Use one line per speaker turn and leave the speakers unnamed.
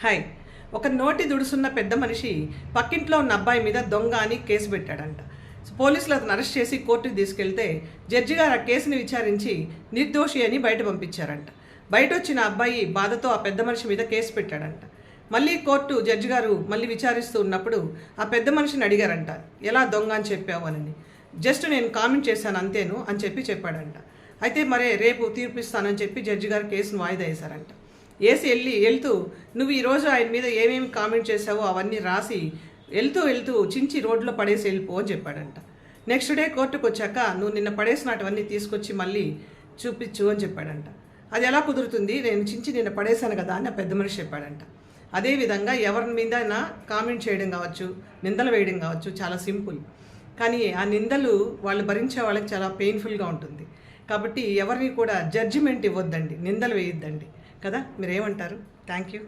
Hi. ఒక నోటి దుడుసున్న పెద్ద మనిషి పక్కింట్లో ఉన్న అబ్బాయి మీద దొంగ అని కేసు పెట్టాడంట. పోలీసులు అతను అరెస్ట్ చేసి కోర్టుకు తీసుకెళ్తే జడ్జి గారు ఆ కేసుని విచారించి నిర్దోషి అని బయట పంపించారంట. బయట వచ్చిన అబ్బాయి బాధతో ఆ పెద్ద మనిషి మీద కేసు పెట్టాడంట. మళ్ళీ కోర్టు జడ్జి గారు మళ్ళీ విచారిస్తూ ఉన్నప్పుడు ఆ పెద్ద మనిషిని అడిగారంట ఎలా దొంగ అని చెప్పావు అని. జస్ట్ నేను కామెంట్ చేశాను అంతేను అని చెప్పి చెప్పాడంట. అయితే మరే రేపు తీర్పిస్తానని చెప్పి జడ్జి గారు కేసును వాయిదా వేశారంట. ఏసి వెళ్ళి వెళ్తూ నువ్వు ఈరోజు ఆయన మీద ఏమేమి కామెంట్ చేసావో అవన్నీ రాసి వెళ్తూ వెళ్తూ చించి రోడ్లో పడేసి వెళ్ళిపో అని చెప్పాడంట. నెక్స్ట్ డే కోర్టుకు వచ్చాక నువ్వు నిన్న పడేసినటువన్నీ తీసుకొచ్చి మళ్ళీ చూపించు అని చెప్పాడంట. అది ఎలా కుదురుతుంది? నేను చించి నిన్న పడేశాను కదా అని ఆ పెద్ద మనిషి చెప్పాడంట. అదేవిధంగా ఎవరి మీద కామెంట్ చేయడం కావచ్చు నిందలు వేయడం కావచ్చు చాలా సింపుల్. కానీ ఆ నిందలు వాళ్ళు భరించే వాళ్ళకి చాలా పెయిన్ఫుల్గా ఉంటుంది. కాబట్టి ఎవరిని కూడా జడ్జిమెంట్ ఇవ్వద్దండి నిందలు వేయొద్దండి. కదా? మీరేమంటారు? Thank you